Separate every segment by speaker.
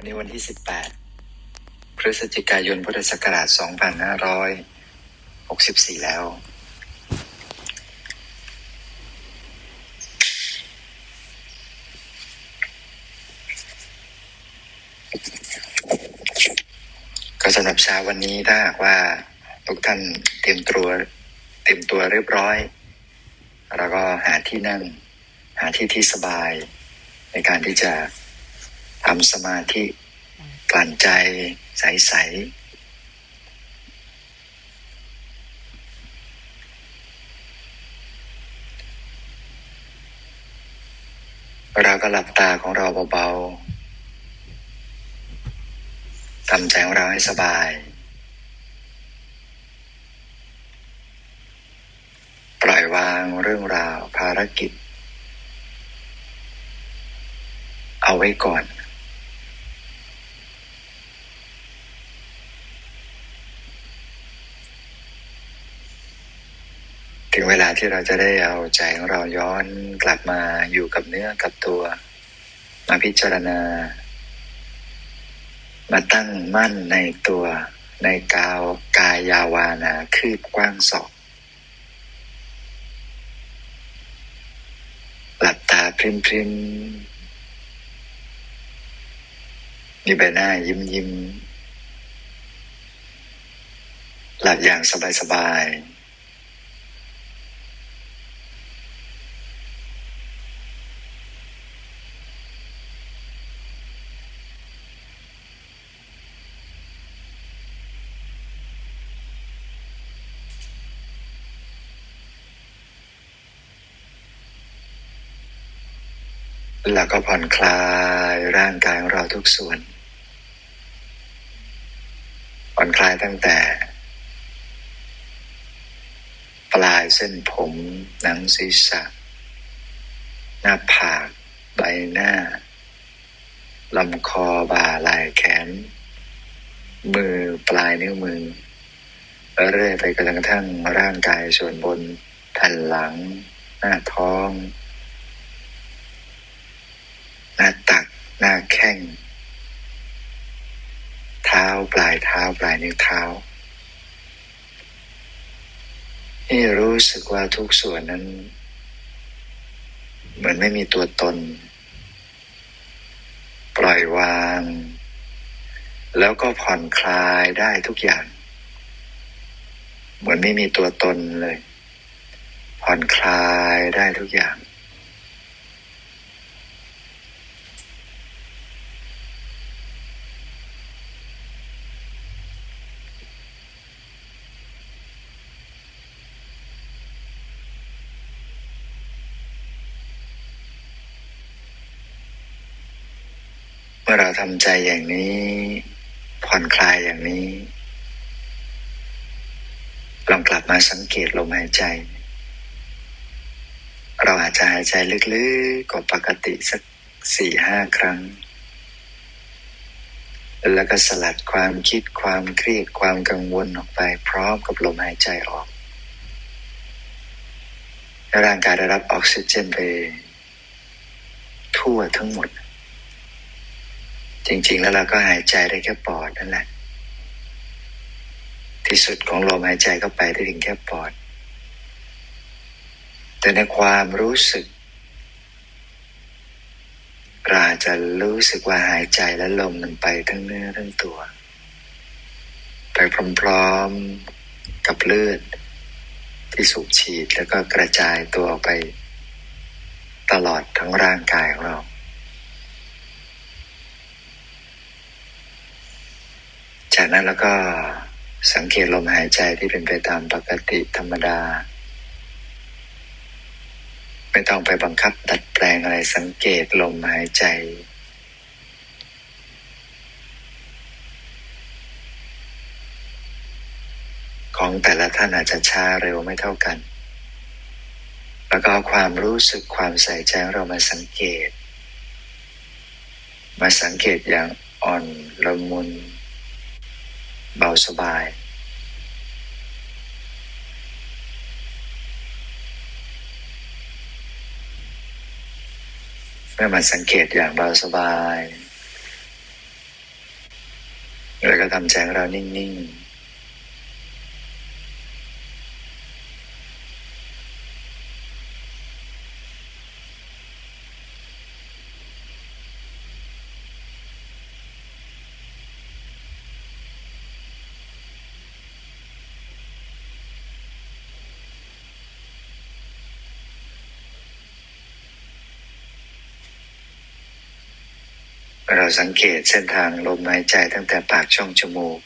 Speaker 1: วันนี้วันที่ 18 พฤศจิกายนพุทธศักราช 2564 แล้ว ก็สำหรับเช้าวันนี้ถ้าหากว่าทุกท่านเตรียมตัวเตรียมตัวเรียบร้อย แล้วก็หาที่นั่ง หาที่ที่สบายในการที่จะ ทำสมาธิกลั่นใจใสๆเราก็หลับตาของเราเบาๆ ทำใจของเราให้สบาย ปล่อยวางเรื่องราวภารกิจ เอาไว้ก่อน เวลาที่เราจะได้เอาใจของเราย้อนกลับมาอยู่กับเนื้อกับตัว มาพิจารณา มาตั้งมั่นในตัว ในกาวกายาวานาคืบกว้างศอกหลับตาพริมพริมมีใบหน้ายิ้มยิ้มหลับอย่างสบายสบาย แล้วก็ผ่อนคลายร่างกายของเราทุกส่วน ผ่อนคลายตั้งแต่ ปลายเส้นผมหนังศีรษะ หน้าผาก ใบหน้าลำคอบ่าไหล่แขน มือปลายนิ้วมือ เรื่อยไปกระทั่งร่างกายส่วนบนแผ่นหลัง หน้าท้อง หน้าตัก หน้าแข้ง เท้าปลายเท้าปลายนิ้วเท้าให้รู้สึกว่าทุกส่วนนั้น เหมือนไม่มีตัวตน ปล่อยวาง แล้วก็ผ่อนคลายได้ทุกอย่าง เหมือนไม่มีตัวตนเลย ผ่อนคลายได้ทุกอย่าง มื่อเราทำใจอย่างนี้ ผ่อนคลายอย่างนี้ ลองกลับมาสังเกตลมหายใจ เราอาจจะหายใจลึกๆกว่าปกติสักสี่ห้าครั้ง แล้วก็สลัดความคิดความเครียดความกังวลออกไป พร้อมกับลมหายใจออกให้ร่างกายได้รับออกซิเจนไป ทั่วทั้งหมด จริง ๆ แล้วเราก็หายใจได้แค่ปอดนั่นแหละ ที่สุดของลมหายใจก็ไปได้ถึงแค่ปอด แต่ในความรู้สึกเราจจะรู้สึกว่าหายใจและลมมันไปทั้งเนื้อทั้งตัว ไปพร้อมๆกับเลือด ที่สูบฉีดแล้วก็กระจายตัวออกไป ตลอดทั้งร่างกายของเรา จากนั้นแล้วก็สังเกตลมหายใจที่เป็นไปตามปกติธรรมดา ไม่ต้องไปบังคับดัดแปลงอะไรสังเกตลมหายใจ ของแต่ละท่านอาจจะช้าเร็วไม่เท่ากัน แล้วก็เอาความรู้สึกความใส่ใจเรามาสังเกต มาสังเกตอย่างอ่อนละมุน เบาสบาย เมื่อมาสังเกตอย่างเบาสบาย แล้วก็ทำใจงเรานิ่ง ๆ เราสังเกตเส้นทางลมหายใจตั้งแต่ปากช่องจมูก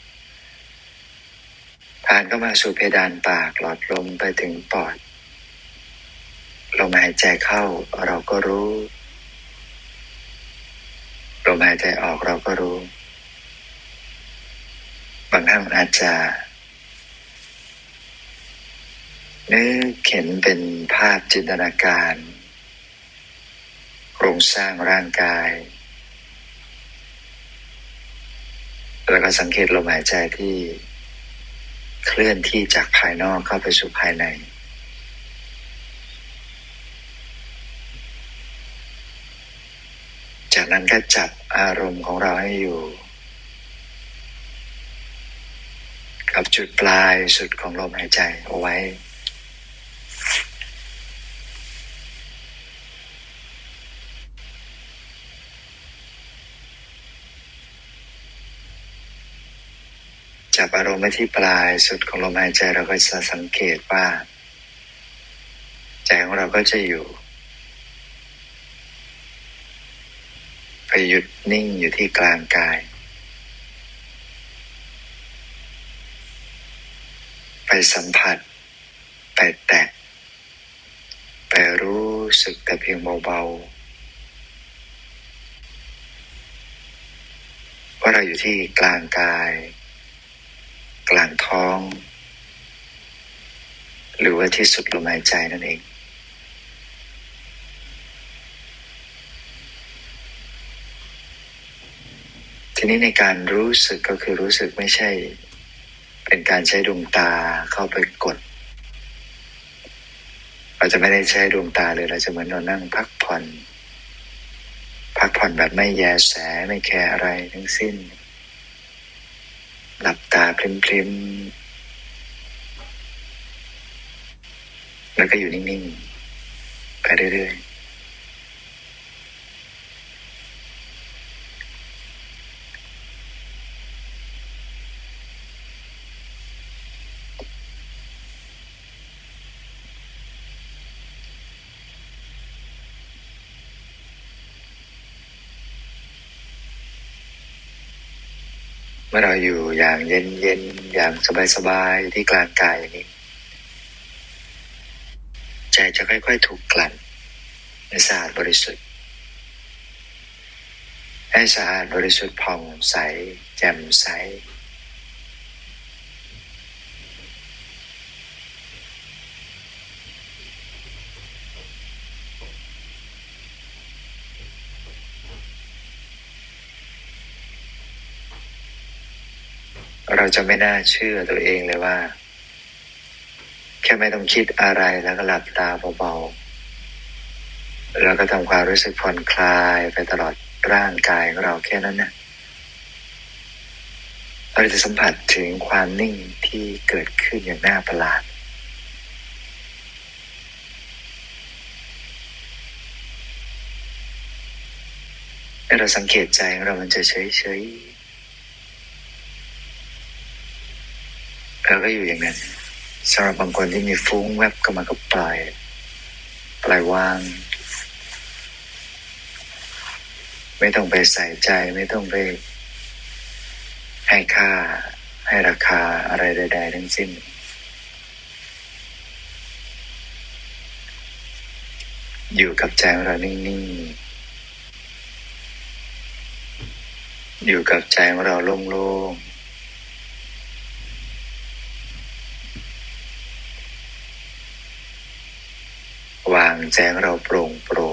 Speaker 1: ผ่านเข้ามาสู่เพดานปากหลอดลมไปถึงปอด ลมหายใจเข้าเราก็รู้ ลมหายใจออกเราก็รู้ บางท่านอาจจะนึกเห็นเป็นภาพจินตนาการ โครงสร้างร่างกาย แล้วก็สังเกตลมหายใจที่เคลื่อนที่จากภายนอกเข้าไปสู่ภายใน จากนั้นก็จับอารมณ์ของเราให้อยู่ กับจุดปลายสุดของลมหายใจเอาไว้ จับอารมณ์ไว้ที่ปลายสุดของลมหายใจเราก็จะสังเกตว่าใจของเราก็จะอยู่ไปหยุดนิ่งอยู่ที่กลางกาย ไปสัมผัส ไปแตะ ไปรู้สึกแต่เพียงเบาๆว่าเราอยู่ที่กลางกาย กลางท้อง หรือว่าที่สุดลมหายใจนั่นเองทีนี้ในการรู้สึกก็คือรู้สึกไม่ใช่ เป็นการใช้ดวงตาเข้าไปกด เราจะไม่ได้ใช้ดวงตาเลยเราจะเหมือนเรานั่งพักผ่อน พักผ่อนแบบไม่แยแสไม่แคร์อะไรทั้งสิ้น พริมๆ แล้วก็อยู่นิ่งๆ ไปเรื่อยๆ มื่อเราอยู่อย่างเย็นเย็นอย่างสบายสบายที่กลางกายนี้ ใจจะค่อย ๆ ถูกกลั่นในสะอาดบริสุทธิ์ ให้สะอาดบริสุทธิ์ผ่องใส แจ่มใส เราจะไม่น่าเชื่อตัวเองเลยว่า แค่ไม่ต้องคิดอะไรแล้วก็หลับตาเบาๆแล้วก็ทำความรู้สึกผ่อนคลายไปตลอดร่างกายของเราแค่นั้นนะเราจะสัมผัสถึงความนิ่งที่เกิดขึ้นอย่างน่าประหลาดเราสังเกตใจของเรามันจะเฉยๆ เราก็อยู่อย่างนั้นสำหรับบางคนที่มีฟุ้งแวบก็มาก็ปล่อยปล่อยวาง ไม่ต้องไปใส่ใจไม่ต้องไป ให้ค่า ให้ราคาอะไรใดๆทั้งสิ้นอยู่กับใจของเรานิ่งๆ อยู่กับใจของเราโล่งๆ วางแจ้งเราโปร่งโปร่ง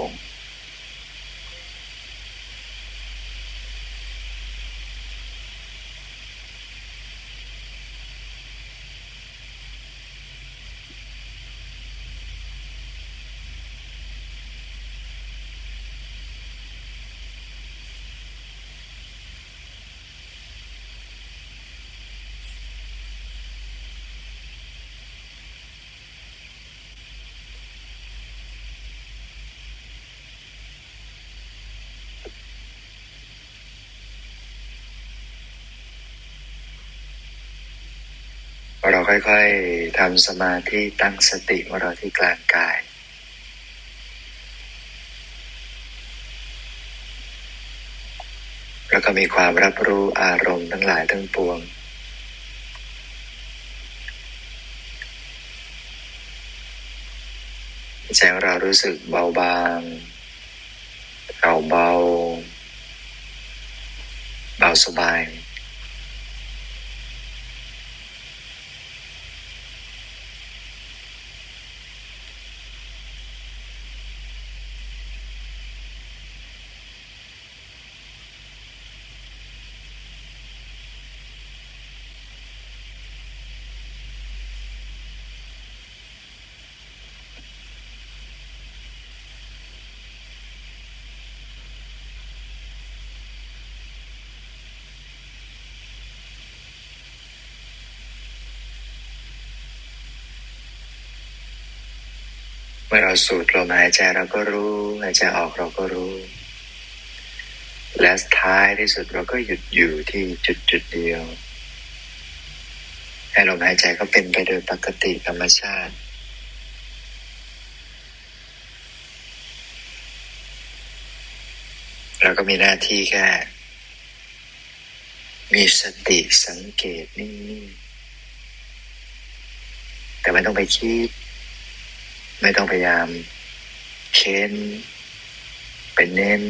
Speaker 1: เราค่อยๆทำสมาธิตั้งสติของเราที่กลางกาย แล้วก็มีความรับรู้อารมณ์ทั้งหลายทั้งปวง ใจของเรารู้สึกเบาบางเบาเบาเบาสบาย มื่อเราสูดลมหายใจเราก็รู้หายใจออกเราก็รู้ และท้ายที่สุดเราก็หยุดอยู่ที่จุดจุดเดียว ให้ลมหายใจก็เป็นไปโดยปกติธรรมชาติเราก็มีหน้าที่แค่ มีสติสังเกตนิ่งๆแต่ไม่ต้องไปคิด ไม่ต้องพยายาม เค้นไปเน้น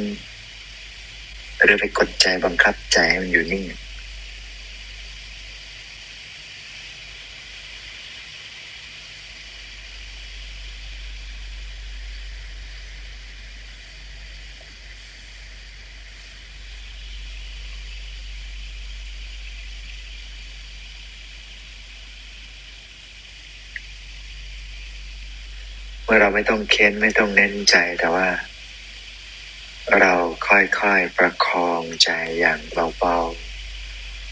Speaker 1: หรือไปกดใจบังคับใจให้มันอยู่นิ่ง มื่อเราไม่ต้องเค้นไม่ต้องเน้นใจแต่ว่า เราค่อยๆประคองใจอย่างเบา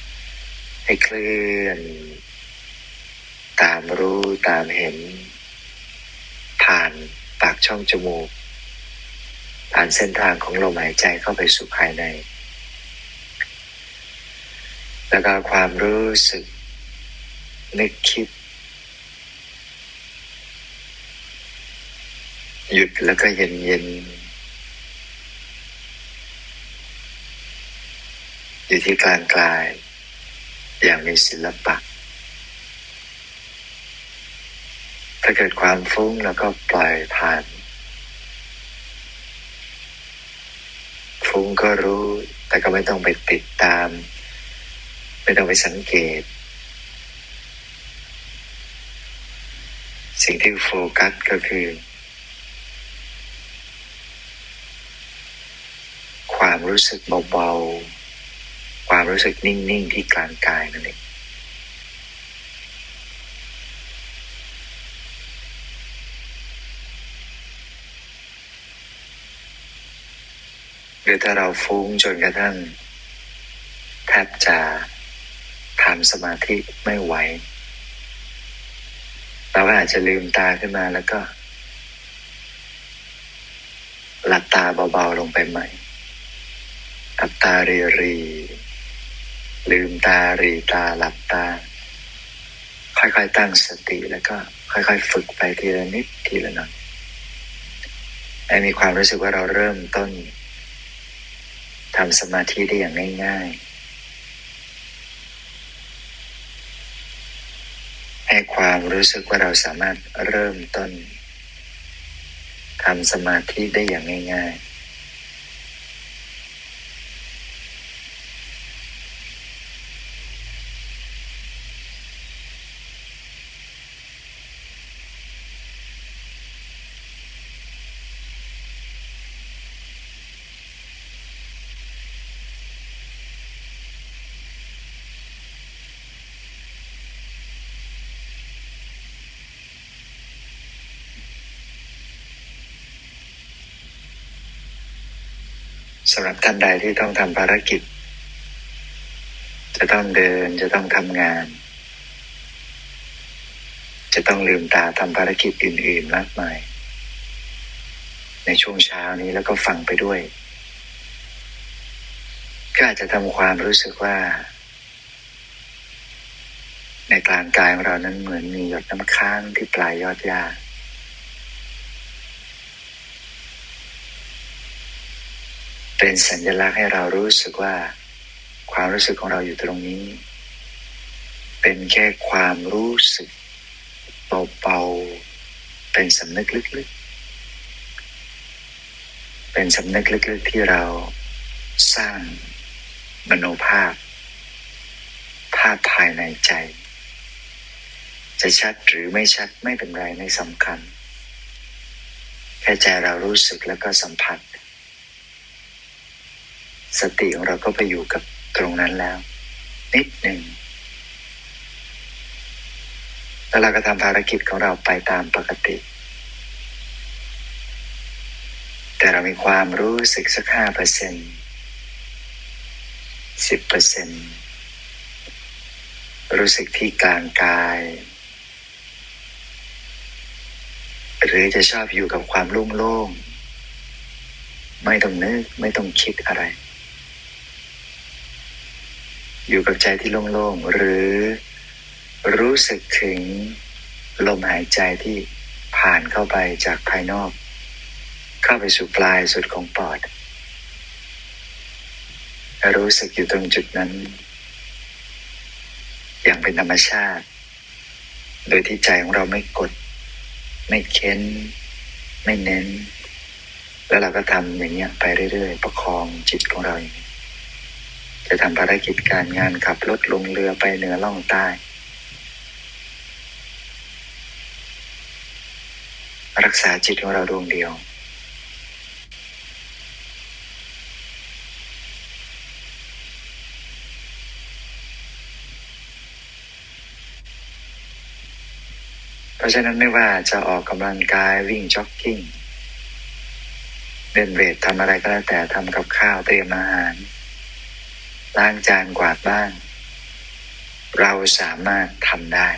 Speaker 1: ๆให้เคลื่อน ตามรู้ตามเห็น ผ่านปากช่องจมูก ผ่านเส้นทางของลมหายใจเข้าไปสู่ภายใน แล้วก็ความรู้สึกนึกคิด หยุดแล้วก็เย็นเย็นอยู่ที่กลางกลาย อย่างมีศิลปะ ถ้าเกิดความฟุ้งแล้วก็ปล่อยผ่าน ฟุ้งก็รู้ แต่ก็ไม่ต้องไปติดตาม ไม่ต้องไปสังเกต สิ่งที่โฟกัสก็คือ ความรู้สึกเบาๆ ความรู้สึกนิ่งๆที่กลางกายนั่นเองหรือถ้าเราฟุ้งจนกระทั่งแทบจะทำสมาธิไม่ไหวเราก็อาจจะลืมตาขึ้นมาแล้วก็ หลับตาเบาๆลงไปใหม่ หลับตาเรีรี ลืมตารีตาหลับตา ค่อยๆตั้งสติแล้วก็ ค่อยๆ ฝึกไปทีละนิดทีละหน่อยให้มีความรู้สึกว่าเราเริ่มต้นทำสมาธิได้อย่างง่ายๆ ให้ความรู้สึกว่าเราสามารถเริ่มต้นทำสมาธิได้อย่างง่ายๆ ท่านใดที่ต้องทำภารกิจ จะต้องเดินจะต้องทำงาน จะต้องลืมตาทำภารกิจอื่น ๆ มากมาย ในช่วงเช้านี้แล้วก็ฟังไปด้วยก็อาจจะทำความรู้สึกว่า ในกลางกายของเรานั้นเหมือนมีหยดน้ำค้างที่ปลายยอดหญ้า เป็นสัญลักษณ์ให้เรารู้สึกว่า ความรู้สึกของเราอยู่ตรงนี้ เป็นแค่ความรู้สึกเบาๆเป็นสำนึกลึกๆ เป็นสำนึกลึกๆที่เราสร้างมโนภาพ ภาพภายในใจ จะชัดหรือไม่ชัดไม่เป็นไรไม่สำคัญ แค่ใจเรารู้สึกแล้วก็สัมผัส สติของเราก็ไปอยู่กับตรงนั้นแล้ว นิดหนึ่งแล้วเราก็ทำภารกิจของเราไปตามปกติ แต่เรามีความรู้สึกสักห้าเปอร์เซ็นสิบเปอร์เซ็นรู้สึกที่กลางกาย หรือจะชอบอยู่กับความโล่งๆ ไม่ต้องนึก ไม่ต้องคิดอะไร อยู่กับใจที่โล่งๆ หรือรู้สึกถึงลมหายใจที่ผ่านเข้าไปจากภายนอก เข้าไปสู่ปลายสุดของปอด รู้สึกอยู่ตรงจุดนั้น อย่างเป็นธรรมชาติ โดยที่ใจของเราไม่กด ไม่เค้น ไม่เน้น แล้วเราก็ทำอย่างเงี้ยไปเรื่อยๆ ประคองจิตของเราอย่างนี้ จะทำภารกิจการงานขับรถลงเรือไปเหนือล่องใต้ รักษาจิตของเราดวงเดียว เพราะฉะนั้นไม่ว่าจะออกกำลังกายวิ่งจ็อกกิ้งเดินเวททำอะไรก็แล้วแต่ทำกับข้าวเตรียมอาหาร ล้างจานกวาดบ้าน เราสามารถทำได้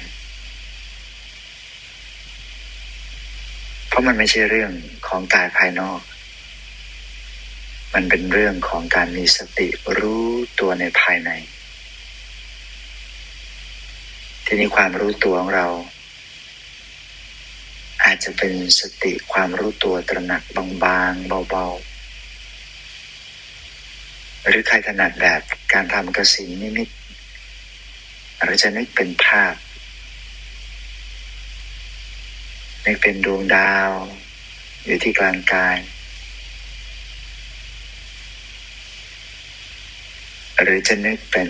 Speaker 1: เพราะมันไม่ใช่เรื่องของกายภายนอก มันเป็นเรื่องของการมีสติรู้ตัวในภายใน ทีนี้ความรู้ตัวของเรา อาจจะเป็นสติความรู้ตัวตระหนักบางๆเบาๆ หรือใครถนัดแบบการทำกระสินนิมิตหรือจะนึกเป็นภาพนึกเป็นดวงดาว อยู่ที่กลางกาย หรือจะนึกเป็น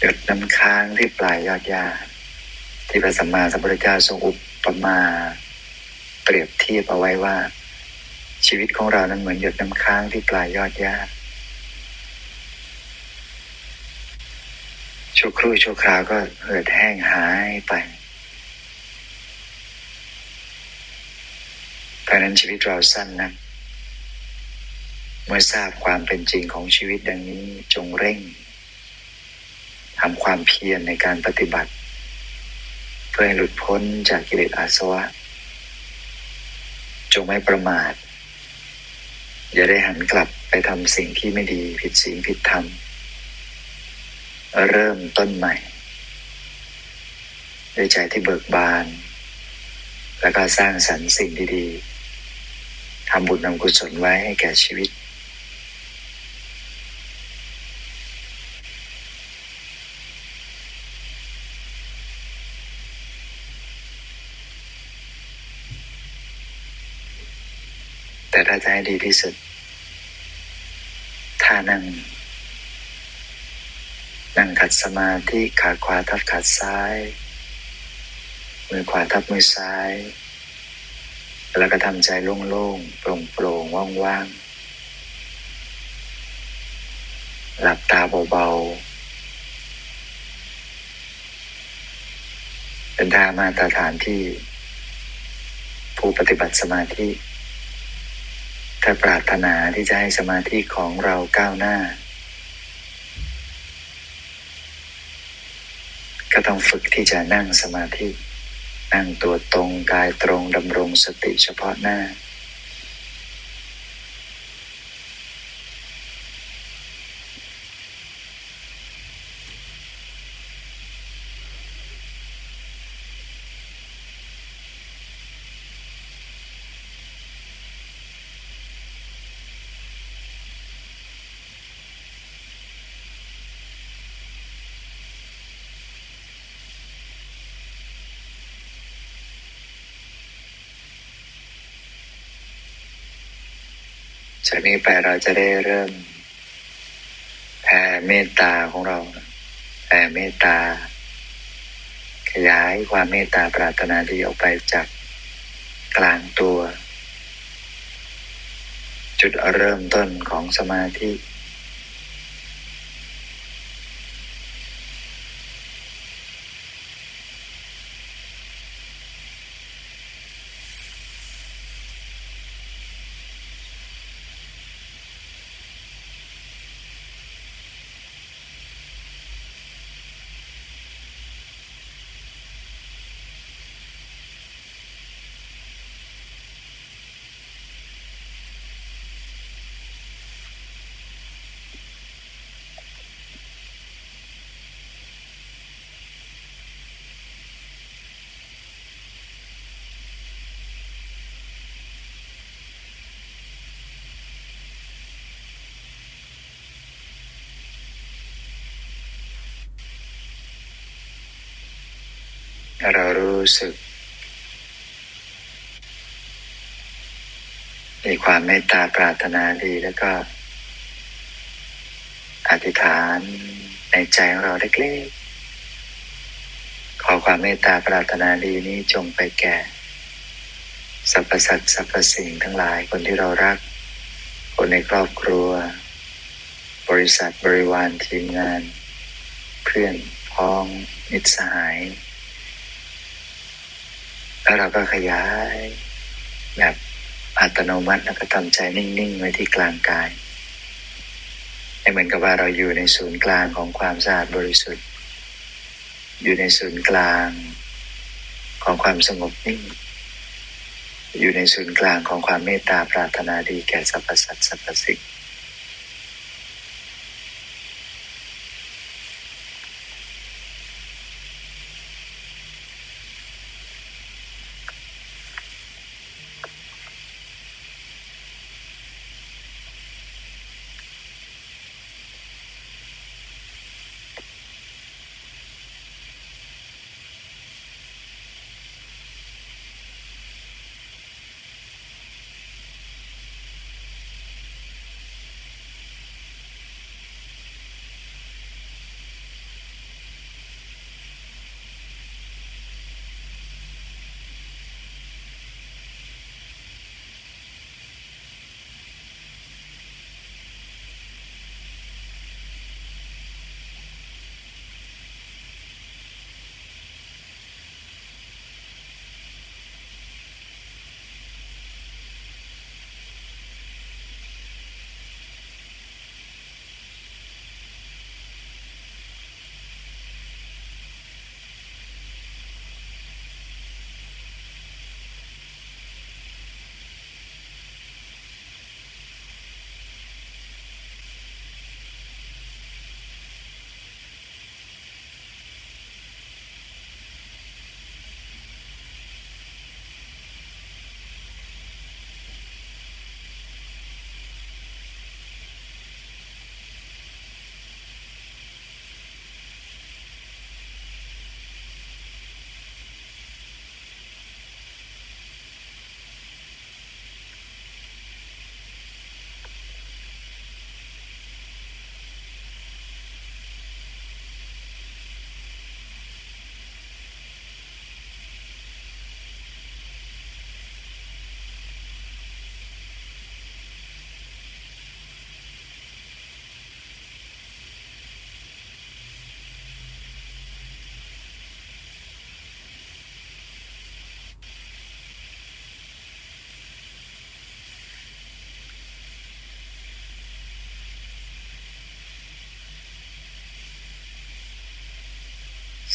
Speaker 1: หยดน้ำค้างที่ปลายยอดหญ้าที่พระสัมมาสัมพุทธเจ้าทรงอุปมา เปรียบเทียบเอาไว้ว่า ชีวิตของเรานั้นเหมือนหยดน้ำค้างที่ปลายยอดหญ้าชั่วครู่ชั่วคราวก็เหือดแห้งหายไปเพราะนั้นชีวิตเราสั้นนะเมื่อทราบความเป็นจริงของชีวิตดังนี้จงเร่งทำความเพียรในการปฏิบัติ เพื่อให้หลุดพ้นจากกิเลสอาสวะ จงไม่ประมาท อย่าได้หันกลับไปทำสิ่งที่ไม่ดีผิดศีลผิดธรรม เริ่มต้นใหม่ด้วยใจที่เบิกบาน แล้วก็สร้างสรรค์สิ่งดีๆทำบุญทำกุศลไว้ให้แก่ชีวิต แต่ถ้าจะให้ดีที่สุดท่านั่ง นั่งขัดสมาธิขาขวาทับขาซ้าย มือขวาทับมือซ้าย แล้วก็ทำใจโล่งๆโปร่งๆว่างๆ หลับตาเบาๆ เป็นท่ามาตรฐานที่ผู้ปฏิบัติสมาธิ ถ้าปรารถนาที่จะให้สมาธิของเราก้าวหน้า ก็ต้องฝึกที่จะนั่งสมาธิ นั่งตัวตรงกายตรงดำรงสติเฉพาะหน้า จากนี้ไปเราจะได้เริ่มแผ่เมตตาของเราแผ่เมตตา ขยายความเมตตาปรารถนาดีออกไปจากกลางตัว จุดเริ่มต้นของสมาธิ เรารู้สึก มีความเมตตาปรารถนาดีแล้วก็ อธิษฐานในใจของเราเล็กๆ ขอความเมตตาปรารถนาดีนี้จงไปแก่สรรพสัตว์สรรพสิ่งทั้งหลายคนที่เรารัก คนในครอบครัว บริษัทบริวารทีมงาน เพื่อนพ้องมิตรสหาย แล้วเราก็ขยายแบบอัตโนมัติแล้วก็ทำใจนิ่งๆไว้ที่กลางกายให้เหมือนกับว่าเราอยู่ในศูนย์กลางของความสะอาดบริสุทธิ์ อยู่ในศูนย์กลางของความสงบนิ่ง อยู่ในศูนย์กลางของความเมตตาปรารถนาดีแก่สรรพสัตว์สรรพสิ่ง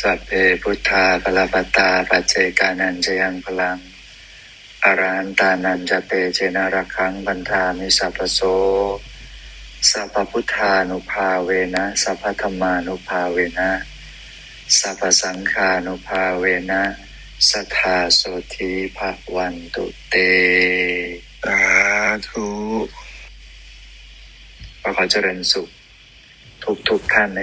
Speaker 1: สัพเพพุทธาปลปตตาปัจเจกานันจยังพลังอรหันตานันจเตเจนารักขังบันทามิสัพพโสสัพพพุทธานุภาเวนะสัพพธรรมานุภาเวนะสัพพสังฆานุภาเวนะสัทธาโสธีภะวันตุเต
Speaker 2: สาธุ
Speaker 1: ขอขอเจริญสุขทุกทุกๆท่านใน